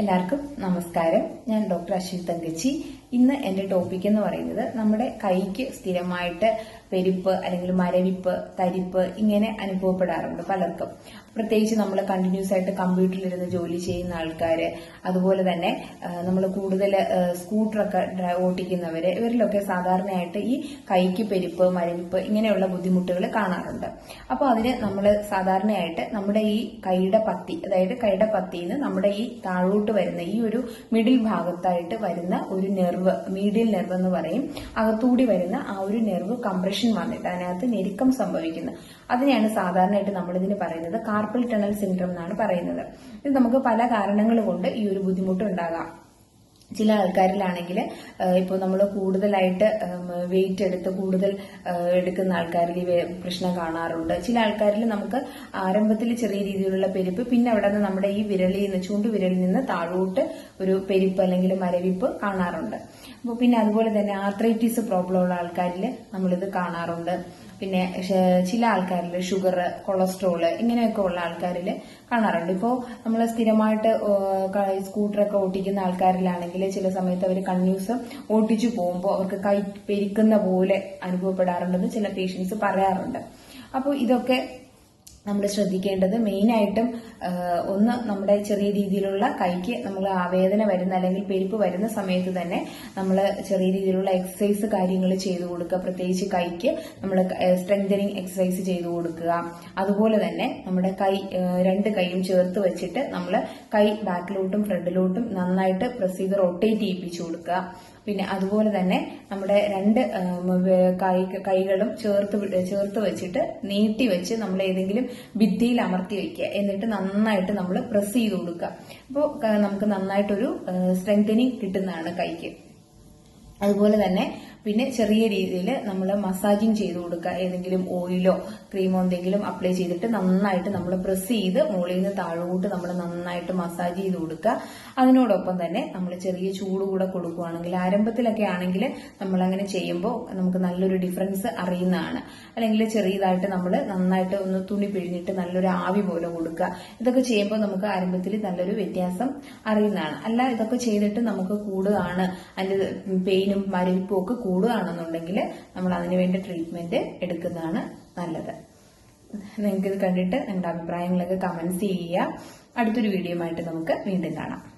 എല്ലാവർക്കും നമസ്കാരം. ഞാൻ ഡോക്ടർ അശ്വിൻ തങ്കച്ചി. ഇന്ന് എന്റെ ടോപ്പിക് എന്ന് പറയുന്നത് നമ്മുടെ കൈക്ക് സ്ഥിരമായിട്ട് പെരുപ്പ് അല്ലെങ്കിൽ മരവിപ്പ് തരിപ്പ് ഇങ്ങനെ അനുഭവപ്പെടാറുണ്ട് പലർക്കും. പ്രത്യേകിച്ച് നമ്മൾ കണ്ടിന്യൂസ് ആയിട്ട് കമ്പ്യൂട്ടറിലിരുന്ന് ജോലി ചെയ്യുന്ന ആൾക്കാർ അതുപോലെ തന്നെ നമ്മൾ കൂടുതൽ സ്കൂട്ടറൊക്കെ ഓട്ടിക്കുന്നവർ ഇവരിലൊക്കെ സാധാരണയായിട്ട് ഈ കൈക്ക് പെരുപ്പ് മരവിപ്പ് ഇങ്ങനെയുള്ള ബുദ്ധിമുട്ടുകൾ കാണാറുണ്ട്. അപ്പോൾ അതിന് നമ്മൾ സാധാരണയായിട്ട് നമ്മുടെ ഈ കൈയുടെ പത്തി അതായത് കൈയുടെ പത്തിന്ന് നമ്മുടെ ഈ താഴോട്ട് വരുന്ന ഈ ഒരു മിഡിൽ ഭാഗത്തായിട്ട് വരുന്ന ഒരു നെർവ് മീഡിയൽ നെർവ് എന്ന് പറയും. അകത്തൂടി വരുന്ന ആ ഒരു നെർവ് കംപ്രഷൻ വന്നിട്ട് അതിനകത്ത് ഞെരുക്കം സംഭവിക്കുന്നത് അതിനെയാണ് സാധാരണയായിട്ട് നമ്മളിതിന് പറയുന്നത് കാർപ്പൽ ടണൽ സിൻഡ്രം എന്നാണ് പറയുന്നത്. ഇത് നമുക്ക് പല കാരണങ്ങൾ കൊണ്ട് ഈ ഒരു ബുദ്ധിമുട്ട് ഉണ്ടാകാം. ചില ആൾക്കാരിലാണെങ്കിൽ ഇപ്പോൾ നമ്മൾ കൂടുതലായിട്ട് വെയിറ്റ് എടുത്ത് കൂടുതൽ എടുക്കുന്ന ആൾക്കാരിൽ ഈ പ്രശ്നം കാണാറുണ്ട്. ചില ആൾക്കാരിൽ നമുക്ക് ആരംഭത്തിൽ ചെറിയ രീതിയിലുള്ള പെരുപ്പ് പിന്നെ അവിടെ നിന്ന് നമ്മുടെ ഈ വിരലിൽ നിന്ന് ചൂണ്ടുവിരലിൽ നിന്ന് താഴോട്ട് ഒരു പെരുപ്പ് അല്ലെങ്കിൽ മരവിപ്പ് കാണാറുണ്ട്. അപ്പോൾ പിന്നെ അതുപോലെ തന്നെ ആർത്രൈറ്റിസ് പ്രോബ്ലം ഉള്ള ആൾക്കാരിൽ നമ്മളിത് കാണാറുണ്ട്. പിന്നെ ചില ആൾക്കാരിൽ ഷുഗർ കൊളസ്ട്രോൾ ഇങ്ങനെയൊക്കെ ഉള്ള ആൾക്കാരിൽ കാണാറുണ്ട്. ഇപ്പോൾ നമ്മൾ സ്ഥിരമായിട്ട് സ്കൂട്ടറൊക്കെ ഓട്ടിക്കുന്ന ആൾക്കാരിലാണെങ്കിൽ ചില സമയത്ത് അവർ കൺയൂസ് ഓട്ടിച്ചു പോകുമ്പോൾ അവർക്ക് കൈ പെരിക്കുന്ന പോലെ അനുഭവപ്പെടാറുണ്ടെന്ന് ചില പേഷ്യൻസ് പറയാറുണ്ട്. അപ്പോൾ ഇതൊക്കെ നമ്മൾ ശ്രദ്ധിക്കേണ്ടത് മെയിനായിട്ടും ഒന്ന് നമ്മുടെ ചെറിയ രീതിയിലുള്ള കൈക്ക് നമ്മൾ ആവേദന വരുന്ന അല്ലെങ്കിൽ പെരുപ്പ് വരുന്ന സമയത്ത് തന്നെ നമ്മൾ ചെറിയ രീതിയിലുള്ള എക്സസൈസ് കാര്യങ്ങൾ ചെയ്തു കൊടുക്കുക. പ്രത്യേകിച്ച് കൈക്ക് നമ്മൾ സ്ട്രെങ്തനിങ് എക്സസൈസ് ചെയ്തു കൊടുക്കുക. അതുപോലെ തന്നെ നമ്മുടെ കൈ രണ്ട് കൈയും ചേർത്ത് വെച്ചിട്ട് നമ്മൾ കൈ ബാക്കിലോട്ടും ഫ്രണ്ടിലോട്ടും നന്നായിട്ട് പ്രസ് ചെയ്ത് റൊട്ടേറ്റ് ചെയ്യിപ്പിച്ചു കൊടുക്കുക. പിന്നെ അതുപോലെ തന്നെ നമ്മുടെ രണ്ട് കൈ കൈകളും ചേർത്ത് ചേർത്ത് വെച്ചിട്ട് നീട്ടി വെച്ച് നമ്മൾ ഏതെങ്കിലും ഭിത്തിയിൽ അമർത്തി വെക്കുക. എന്നിട്ട് നന്നായിട്ട് നമ്മൾ പ്രസ് ചെയ്ത് കൊടുക്കുക. അപ്പോൾ നമുക്ക് നന്നായിട്ടൊരു സ്ട്രെങ്തനിങ് കിട്ടുന്നതാണ് കൈക്ക്. അതുപോലെ തന്നെ പിന്നെ ചെറിയ രീതിയിൽ നമ്മൾ മസാജിങ് ചെയ്ത് കൊടുക്കുക. ഏതെങ്കിലും ഓയിലോ ക്രീമോ എന്തെങ്കിലും അപ്ലൈ ചെയ്തിട്ട് നന്നായിട്ട് നമ്മൾ പ്രസ് ചെയ്ത് മുകളിൽ നിന്ന് താഴോട്ട് നമ്മൾ നന്നായിട്ട് മസാജ് ചെയ്ത് കൊടുക്കുക. അതിനോടൊപ്പം തന്നെ നമ്മൾ ചെറിയ ചൂട് കൂടെ കൊടുക്കുകയാണെങ്കിൽ ആരംഭത്തിലൊക്കെ ആണെങ്കിൽ നമ്മൾ അങ്ങനെ ചെയ്യുമ്പോൾ നമുക്ക് നല്ലൊരു ഡിഫറൻസ് അറിയുന്നതാണ്. അല്ലെങ്കിൽ ചെറിയതായിട്ട് നമ്മൾ നന്നായിട്ട് ഒന്ന് തുണി പിഴിഞ്ഞിട്ട് നല്ലൊരു ആവി പോലെ കൊടുക്കുക. ഇതൊക്കെ ചെയ്യുമ്പോൾ നമുക്ക് ആരംഭത്തിൽ നല്ലൊരു വ്യത്യാസം അറിയുന്നതാണ്. അല്ല ഇതൊക്കെ ചെയ്തിട്ട് നമുക്ക് കൂടുകയാണ് അതിന്റെ പെയിനും മരവിപ്പും ഒക്കെ കൂടുകയാണെന്നുണ്ടെങ്കിൽ നമ്മൾ അതിന് വേണ്ടി ട്രീറ്റ്മെന്റ് എടുക്കുന്നതാണ് നല്ലത്. നിങ്ങൾക്ക് ഇത് കണ്ടിട്ട് നിങ്ങളുടെ അഭിപ്രായങ്ങളൊക്കെ കമന്റ്സ് ചെയ്യുക. അടുത്തൊരു വീഡിയോ ആയിട്ട് നമുക്ക് വീണ്ടും കാണാം.